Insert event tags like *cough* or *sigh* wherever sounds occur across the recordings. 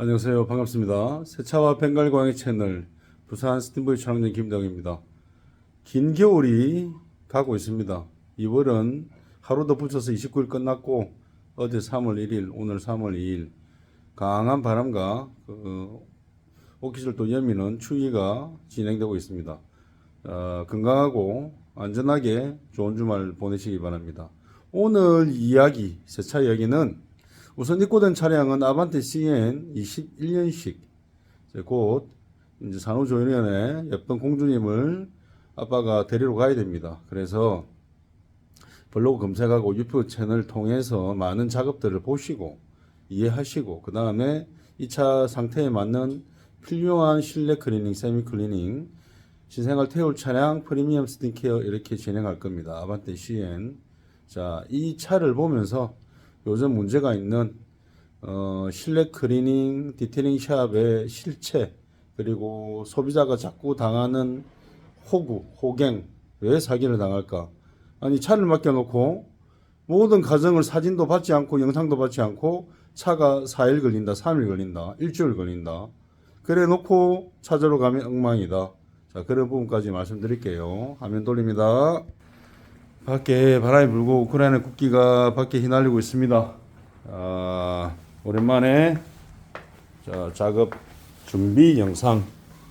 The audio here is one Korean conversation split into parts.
안녕하세요. 반갑습니다. 세차와 고양이 채널 부산 스팀보이 촬영장 김덕입니다. 긴 겨울이 가고 있습니다. 2월은 하루 더 붙여서 29일 끝났고 어제 3월 1일, 오늘 3월 2일 강한 바람과 그 오키절도 여미는 추위가 진행되고 있습니다. 어, 건강하고 안전하게 좋은 주말 보내시기 바랍니다. 오늘 이야기, 세차 이야기는 우선 입고된 차량은 아반떼 CN 21년식 곧 이제 산후조리원에 예쁜 공주님을 아빠가 데리러 가야 됩니다. 그래서 블로그 검색하고 유튜브 채널 통해서 많은 작업들을 보시고 이해하시고 그 다음에 이 차 상태에 맞는 필요한 실내 클리닝, 세미 클리닝, 신생활 태울 차량 프리미엄 스킨케어 이렇게 진행할 겁니다. 아반떼 CN. 자, 이 차를 보면서 요즘 문제가 있는 어, 실내 클리닝, 디테일링 샵의 실체 그리고 소비자가 자꾸 당하는 호구, 호갱 왜 사기를 당할까? 아니 차를 맡겨놓고 모든 과정을 사진도 받지 않고 영상도 받지 않고 차가 4일 걸린다, 3일 걸린다, 일주일 걸린다. 그래 놓고 찾으러 가면 엉망이다. 자 그런 부분까지 말씀드릴게요. 화면 돌립니다. 밖에 바람이 불고 우크라이나 국기가 밖에 휘날리고 있습니다. 아, 오랜만에 자, 작업 준비 영상.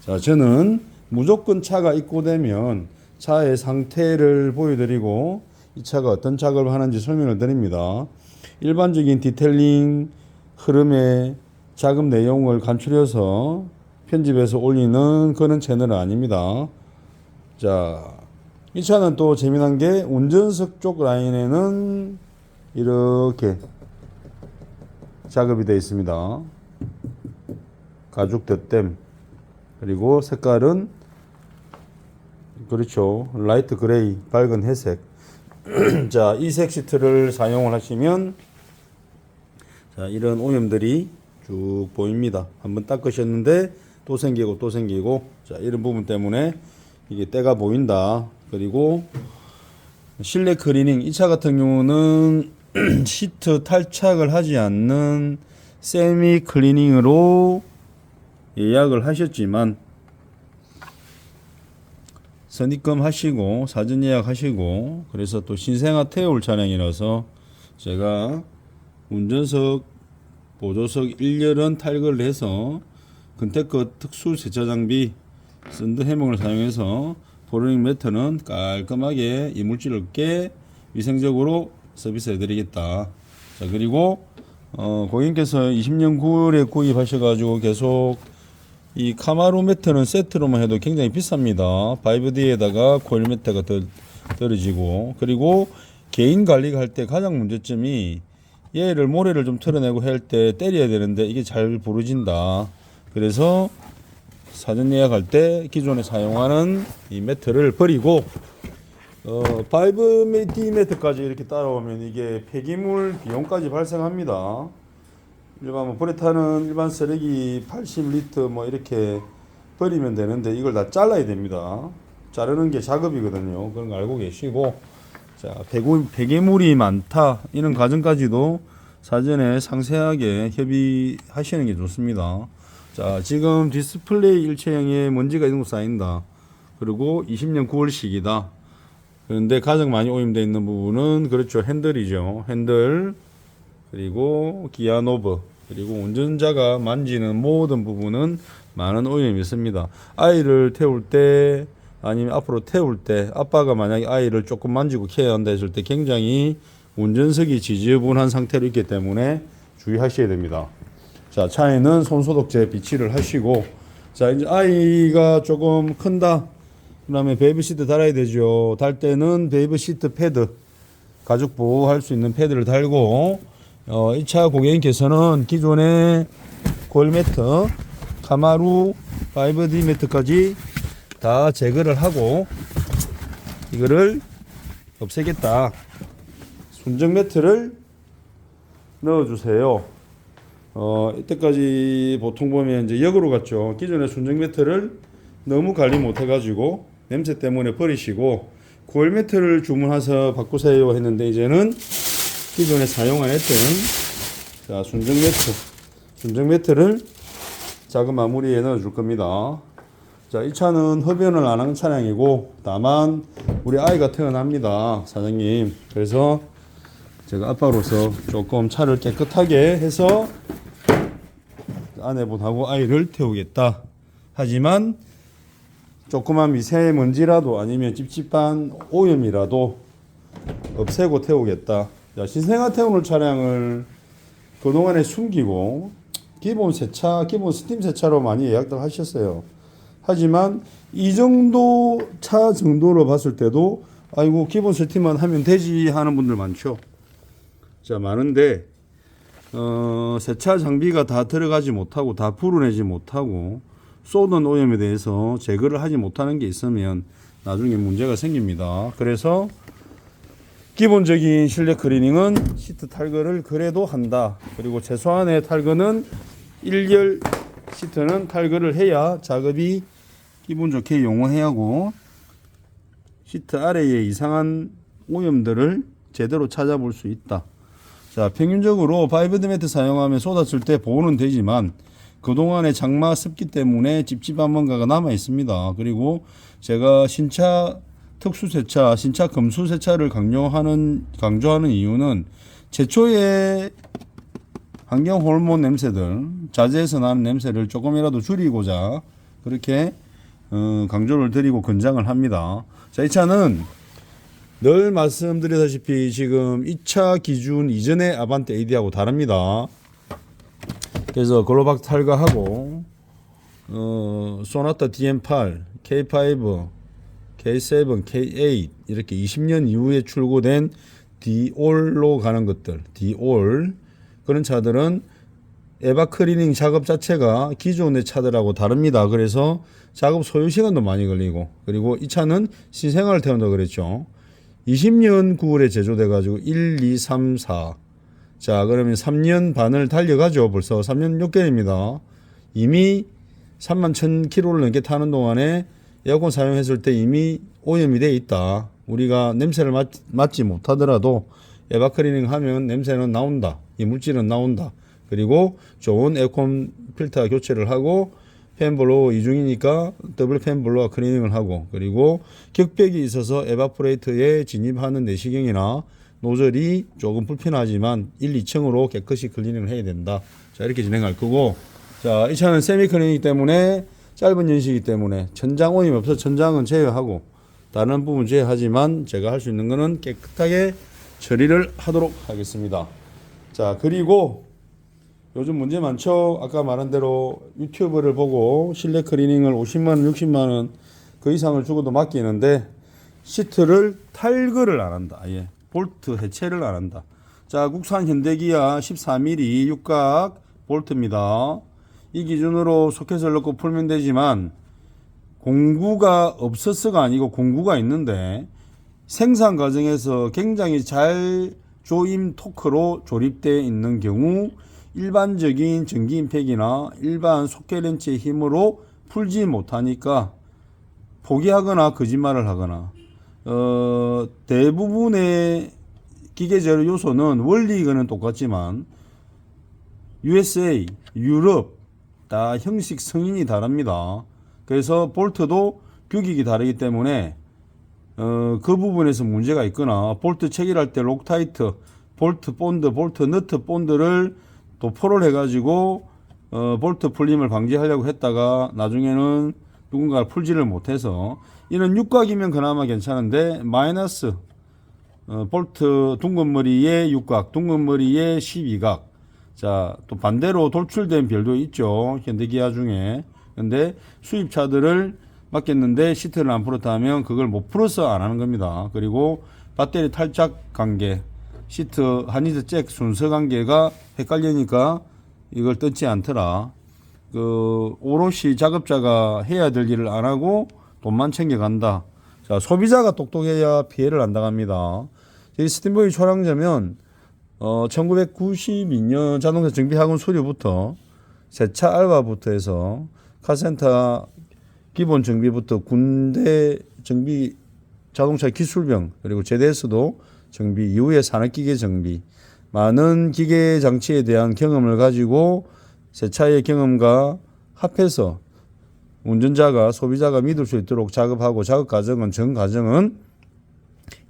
자, 저는 무조건 차가 입고되면 차의 상태를 보여드리고 이 차가 어떤 작업을 하는지 설명을 드립니다. 일반적인 디테일링 흐름의 작업 내용을 감추려서 편집해서 올리는 그런 채널은 아닙니다. 자, 이 차는 또 재미난 게 운전석 쪽 라인에는 이렇게 작업이 되어 있습니다. 가죽 덧댐 그리고 색깔은 그렇죠. 라이트 그레이 밝은 회색. *clears throat* 자 이색 시트를 사용을 하시면 자 이런 오염들이 쭉 보입니다. 한번 닦으셨는데 또 생기고 또 생기고. 자 이런 부분 때문에 이게 때가 보인다 그리고 실내 클리닝 이 차 같은 경우는 *clears throat* 시트 탈착을 하지 않는 세미 클리닝으로 예약을 하셨지만 선입금 하시고 사전 예약 하시고 그래서 또 신생아 태울 차량이라서 제가 운전석 보조석 1열은 탈거를 해서 근태껏 특수 세차 장비 썬드 해몽을 사용해서 포르링 매트는 깔끔하게 이물질 없게 위생적으로 서비스해 드리겠다. 자, 그리고 어, 고객님께서 20년 9월에 구입하셔 가지고 계속 이 카마로 매트는 세트로만 해도 굉장히 비쌉니다. 바이브디에다가 코일 매트가 더 떨어지고 그리고 개인 관리가 할때 가장 문제점이 얘를 모래를 좀 털어내고 할 때 때려야 되는데 이게 잘 부러진다. 그래서 사전 예약할 때 기존에 사용하는 이 매트를 버리고 어, 바이브 D 매트까지 이렇게 따라오면 이게 폐기물 비용까지 발생합니다. 일반 뭐 불에 타는 일반 쓰레기 80리터 뭐 이렇게 버리면 되는데 이걸 다 잘라야 됩니다. 자르는 게 작업이거든요. 그런 거 알고 계시고 자 폐구, 폐기물이 많다 이런 과정까지도 사전에 상세하게 협의하시는 게 좋습니다. 자 지금 디스플레이 일체형에 먼지가 이런 거 쌓인다. 그리고 20년 9월식이다. 그런데 가장 많이 오염되어 있는 부분은 그렇죠 핸들이죠 핸들 그리고 기아 노브 그리고 운전자가 만지는 모든 부분은 많은 오염이 있습니다 아이를 태울 때 아니면 앞으로 태울 때 아빠가 만약에 아이를 조금 만지고 케어한다 했을 때 굉장히 운전석이 지저분한 상태로 있기 때문에 주의하셔야 됩니다 자 차에는 손소독제 비치를 하시고 자 이제 아이가 조금 큰다 그다음에 베이비 시트 달아야 되죠. 달 때는 베이비 시트 패드 가죽 보호할 수 있는 패드를 달고 어, 2차 고객님께서는 기존의 골 매트, 카마루, 5D 매트까지 다 제거를 하고 이거를 없애겠다. 순정 매트를 넣어주세요. 어, 이때까지 보통 보면 이제 역으로 갔죠. 기존의 순정 매트를 너무 관리 못 해가지고 냄새 때문에 버리시고 9월 매트를 주문해서 바꾸세요 했는데 이제는 기존에 사용 안 했던 자 순정 매트 순정 매트를 작은 마무리에 넣어줄 겁니다. 자, 이 차는 흡연을 안 하는 차량이고 다만 우리 아이가 태어납니다, 사장님. 그래서 제가 아빠로서 조금 차를 깨끗하게 해서 아내분하고 아이를 태우겠다. 하지만 조그만 미세먼지라도 아니면 찝찝한 오염이라도 없애고 태우겠다. 자, 신생아 태우는 차량을 그동안에 숨기고 기본 세차, 기본 스팀 세차로 많이 예약들 하셨어요. 하지만 이 정도 차 정도로 봤을 때도 아이고 기본 스팀만 하면 되지 하는 분들 많죠. 자, 많은데 어, 세차 장비가 다 들어가지 못하고 다 풀어내지 못하고 쏟은 오염에 대해서 제거를 하지 못하는 게 있으면 나중에 문제가 생깁니다. 그래서 기본적인 실내 클리닝은 시트 탈거를 그래도 한다. 그리고 최소한의 탈거는 1열 시트는 탈거를 해야 작업이 기분 좋게 용어해야 하고 시트 아래에 이상한 오염들을 제대로 찾아볼 수 있다. 자, 평균적으로 바이브드 매트 사용하면 쏟았을 때 보호는 되지만 그동안의 장마 습기 때문에 찝찝한 뭔가가 남아 있습니다. 그리고 제가 신차 특수 세차, 신차 금수 세차를 강요하는 강조하는 이유는 최초의 환경 호르몬 냄새들, 자재에서 나는 냄새를 조금이라도 줄이고자 그렇게 어, 강조를 드리고 권장을 합니다. 자, 이 차는 늘 말씀드리다시피 지금 2차 기준 이전의 아반떼 AD하고 다릅니다. 그래서 글로박 탈거하고 어, 소나타 DM8, K5, K7, K8 이렇게 20년 이후에 출고된 디올로 가는 것들, 디올 그런 차들은 에바 클리닝 작업 자체가 기존의 차들하고 다릅니다. 그래서 작업 소요 시간도 많이 걸리고 그리고 이 차는 신생아를 태운다 그랬죠. 20년 9월에 제조돼 가지고 1, 2, 3, 4. 자, 그러면 3년 반을 달려가죠. 벌써 3년 6개월입니다. 이미 3만 1000km를 넘게 타는 동안에 에어컨 사용했을 때 이미 오염이 돼 있다. 우리가 냄새를 맡, 맡지 못하더라도 에바클리닝 하면 냄새는 나온다. 이 물질은 나온다. 그리고 좋은 에어컨 필터 교체를 하고 팬블로 이중이니까 더블 팬블로와 클리닝을 하고 그리고 격벽이 있어서 에바포레이터에 진입하는 내시경이나 노즐이 조금 불편하지만 1, 2층으로 깨끗이 클리닝을 해야 된다. 자 이렇게 진행할 거고 자이 차는 세미 클리닝이기 때문에 짧은 연식이기 때문에 천장 오염이 없어 천장은 제어하고 다른 부분 제어하지만 제가 할 수 있는 거는 깨끗하게 처리를 하도록 하겠습니다. 자 그리고 요즘 문제 많죠. 아까 말한 대로 유튜브를 보고 실내 클리닝을 50만 원, 60만 원 그 이상을 주고도 맡기는데 시트를 탈거를 안 한다. 아예 볼트 해체를 안 한다. 자, 국산 현대기아 14mm 육각 볼트입니다. 이 기준으로 소켓을 넣고 풀면 되지만 공구가 없었어가 아니고 공구가 있는데 생산 과정에서 굉장히 잘 조임 토크로 조립되어 있는 경우 일반적인 전기 임팩이나 일반 소켓 렌치의 힘으로 풀지 못하니까 포기하거나 거짓말을 하거나 어, 대부분의 기계재료 요소는 원리는 똑같지만 USA, 유럽 다 형식 성인이 다릅니다. 그래서 볼트도 규격이 다르기 때문에 어, 그 부분에서 문제가 있거나 볼트 체결할 때 록타이트, 볼트 본드, 볼트 너트 본드를 도포를 해가지고 어, 볼트 풀림을 방지하려고 했다가 나중에는 누군가 풀지를 못해서 이는 육각이면 그나마 괜찮은데 마이너스 어, 볼트 둥근머리의 육각, 둥근머리의 12각. 자, 또 반대로 돌출된 별도 있죠. 현대기아 중에. 근데 수입차들을 맡겼는데 시트를 안 풀었다 하면 그걸 못 풀어서 안 하는 겁니다. 그리고 배터리 탈착 관계, 시트 한이드 잭 순서 관계가 헷갈리니까 이걸 뜯지 않더라. 그 오롯이 작업자가 해야 될 일을 안 하고 돈만 챙겨간다. 자, 소비자가 똑똑해야 피해를 안 당합니다. 이 스팀보이 초량자면 어, 1992년 자동차 정비학원 수료부터 세차 알바부터 해서 카센터 기본 정비부터 군대 정비 자동차 기술병 그리고 제대에서도 정비 이후에 산업기계 정비 많은 기계 장치에 대한 경험을 가지고 세차의 경험과 합해서 운전자가 소비자가 믿을 수 있도록 작업하고 작업 과정은 전 과정은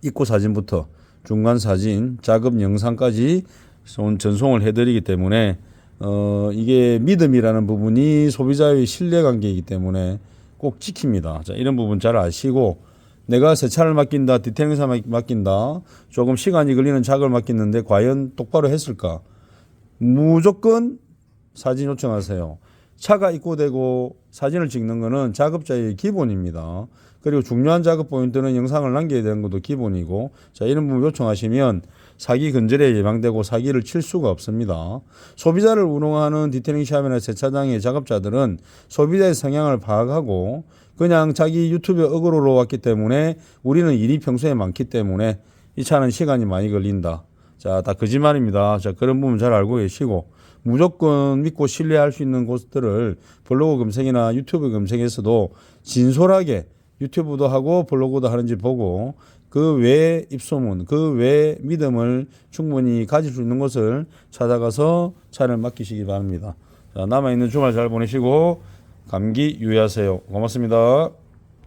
입고 사진부터 중간 사진, 작업 영상까지 전- 전송을 해드리기 때문에 어 이게 믿음이라는 부분이 소비자의 신뢰 관계이기 때문에 꼭 지킵니다. 자 이런 부분 잘 아시고 내가 세차를 맡긴다, 디테일사 맡긴다, 조금 시간이 걸리는 작업을 맡겼는데 과연 똑바로 했을까? 무조건 사진 요청하세요. 차가 입고되고 사진을 찍는 것은 작업자의 기본입니다. 그리고 중요한 작업 포인트는 영상을 남겨야 되는 것도 기본이고 자 이런 부분 요청하시면 사기 근절에 예방되고 사기를 칠 수가 없습니다. 소비자를 운영하는 디테일링 샵이나 세차장의 작업자들은 소비자의 성향을 파악하고 그냥 자기 유튜브에 어그로로 왔기 때문에 우리는 일이 평소에 많기 때문에 이 차는 시간이 많이 걸린다. 자, 다 거짓말입니다. 자, 그런 부분 잘 알고 계시고 무조건 믿고 신뢰할 수 있는 곳들을 블로그 검색이나 유튜브 검색에서도 진솔하게 유튜브도 하고 블로그도 하는지 보고 그 외에 입소문, 그 외에 믿음을 충분히 가질 수 있는 곳을 찾아가서 차를 맡기시기 바랍니다. 자, 남아있는 주말 잘 보내시고 감기 유의하세요. 고맙습니다.